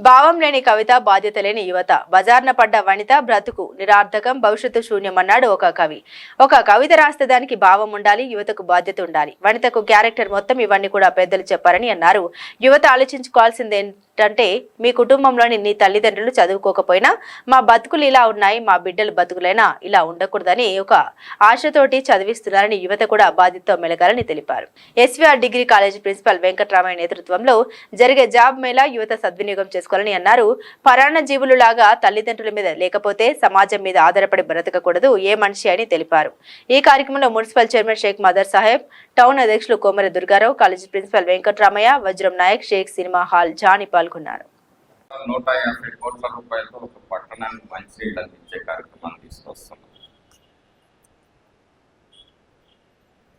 భావం లేని కవిత బాధ్యత లేని యువత. బజార్న పడ్డ వనిత బ్రతుకు నిరార్థకం భవిష్యత్తు శూన్యమన్నాడు ఒక కవి. ఒక కవిత రాస్తే దానికి భావం ఉండాలి యువతకు బాధ్యత ఉండాలి. వనితకు క్యారెక్టర్ మొత్తం ఇవన్నీ కూడా పెద్దలు చెప్పారని అన్నారు. యువత ఆలోచించుకోవాల్సిందే అంటే మీ కుటుంబంలోని నీ తల్లిదండ్రులు చదువుకోకపోయినా మా బతుకులు ఇలా ఉన్నాయి మా బిడ్డలు బతుకులైనా ఇలా ఉండకూడదని ఒక ఆశతోటి చదివిస్తున్నారని యువత కూడా బాధ్యతతో మెలగాలని తెలిపారు. SVR degree college principal Venkatramayya నేతృత్వంలో జరిగే జాబ్ మేళా యువత సద్వినియోగం చేసుకోవాలని అన్నారు. పరాణ జీవులు లాగా తల్లిదండ్రుల మీద లేకపోతే సమాజం మీద ఆధారపడి బ్రతకకూడదు ఏ మనిషి అని తెలిపారు. ఈ కార్యక్రమంలో municipal chairman Sheikh Madar Saheb town అధ్యక్షులు Komara Durgarao college principal Venkatramayya Vajram Nayak Sheikh cinema hall Jani పాల్గొన్నారు. నూట యాభై కోట్ల రూపాయలతో ఒక పట్టణానికి మంచినీళ్ళు అందించే కార్యక్రమాన్ని తీసుకొస్తున్నాం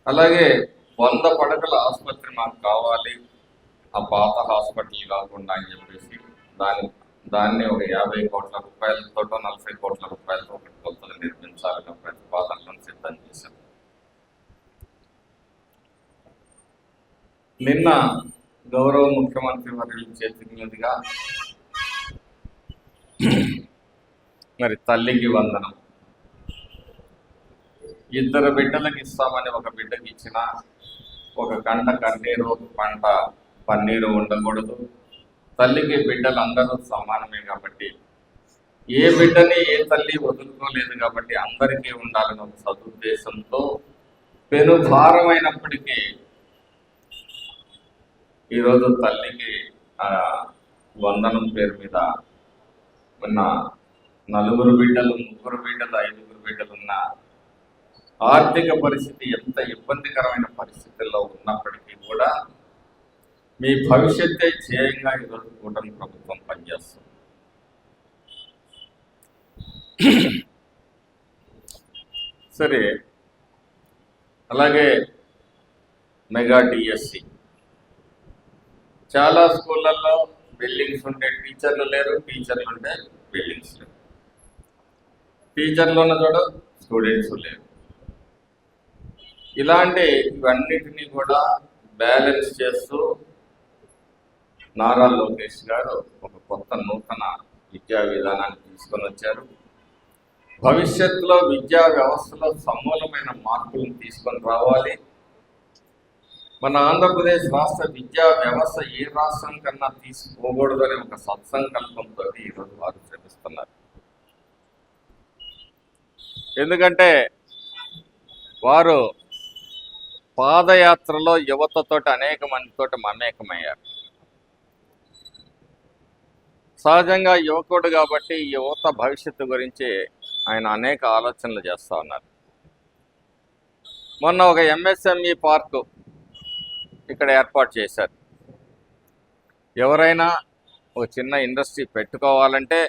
అలాగే వంద పడకల ఆసుపత్రి మాకు కావాలి. ఆ పాత హాస్పిటల్ కాకుండా అని చెప్పేసి దాని దాన్ని ఒక యాభై కోట్ల రూపాయలతో నలభై కోట్ల రూపాయలతో ఒకటి కొత్తగా నిర్మించాలని ప్రతిపాదనలను సిద్ధం చేశాం. నిన్న గౌరవ ముఖ్యమంత్రి వర్యులు చేతిగా మరి తల్లికి వందనం. ఇద్దరు బిడ్డలకు ఇస్తామని ఒక బిడ్డకి ఇచ్చిన ఒక కంట కన్నీరు ఒక పంట పన్నీరు ఉండకూడదు. తల్లికి బిడ్డలు అందరూ సమానమే కాబట్టి ఏ బిడ్డని ఏ తల్లి వదులుకోలేదు కాబట్టి అందరికీ ఉండాలని ఒక సదుద్దేశంతో పెను భారమైనప్పటికీ ఈరోజు తల్లికి ఆ, వందనం పేరు మీద ఉన్న నలుగురు బిడ్డలు ముగ్గురు బిడ్డలు ఐదుగురు బిడ్డలు ఉన్న ఆర్థిక పరిస్థితి ఎంత ఇబ్బందికరమైన పరిస్థితుల్లో ఉన్నప్పటికీ కూడా మీ భవిష్యత్తే ధ్యేయంగా ఈరోజు కూటమి ప్రభుత్వం పనిచేస్తుంది. సరే అలాగే మెగా డిఎస్సి. చాలా స్కూళ్ళల్లో బిల్డింగ్స్ ఉంటే టీచర్లు లేరు టీచర్లు ఉంటే బిల్డింగ్స్ లేవు. టీచర్లు ఉన్న చోట స్టూడెంట్స్ లేరు. ఇలాంటి ఇవన్నిటినీ కూడా బ్యాలెన్స్ చేస్తూ నారా లోకేష్ గారు ఒక కొత్త నూతన విద్యా విధానాన్ని తీసుకొని వచ్చారు. భవిష్యత్తులో విద్యా వ్యవస్థలో సమూలమైన మార్పులను తీసుకొని రావాలి. మన ఆంధ్రప్రదేశ్ రాష్ట్ర విద్యా వ్యవస్థ ఏ రాష్ట్రం కన్నా తీసుకోకూడదు అనే ఒక సత్సంకల్పంతో ఈరోజు వారు శ్రమిస్తున్నారు. ఎందుకంటే వారు పాదయాత్రలో యువతతోటి అనేక మందితో మమేకమయ్యారు. సహజంగా యువకుడు కాబట్టి యువత భవిష్యత్తు గురించి ఆయన అనేక ఆలోచనలు చేస్తూ ఉన్నారు. మొన్న ఒక ఎంఎస్ఎంఈ పార్కు ఇక్కడ ఏర్పాటు చేశారు. ఎవరైనా ఒక చిన్న ఇండస్ట్రీ పెట్టుకోవాలంటే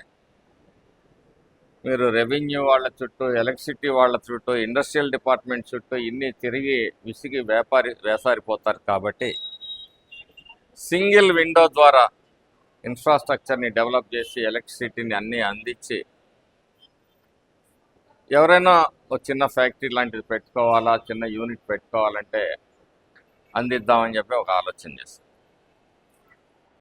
మీరు రెవెన్యూ వాళ్ళ చుట్టూ ఎలక్ట్రిసిటీ వాళ్ళ చుట్టూ ఇండస్ట్రియల్ డిపార్ట్మెంట్ చుట్టూ ఇన్ని తిరిగి విసిగి వ్యాపారి వేసారిపోతారు కాబట్టి సింగిల్ విండో ద్వారా ఇన్ఫ్రాస్ట్రక్చర్ని డెవలప్ చేసి ఎలక్ట్రిసిటీని అన్నీ అందించి ఎవరైనా ఒక చిన్న ఫ్యాక్టరీ లాంటిది పెట్టుకోవాలా చిన్న యూనిట్ పెట్టుకోవాలంటే అందిద్దామని చెప్పి ఒక ఆలోచన చేస్తాం.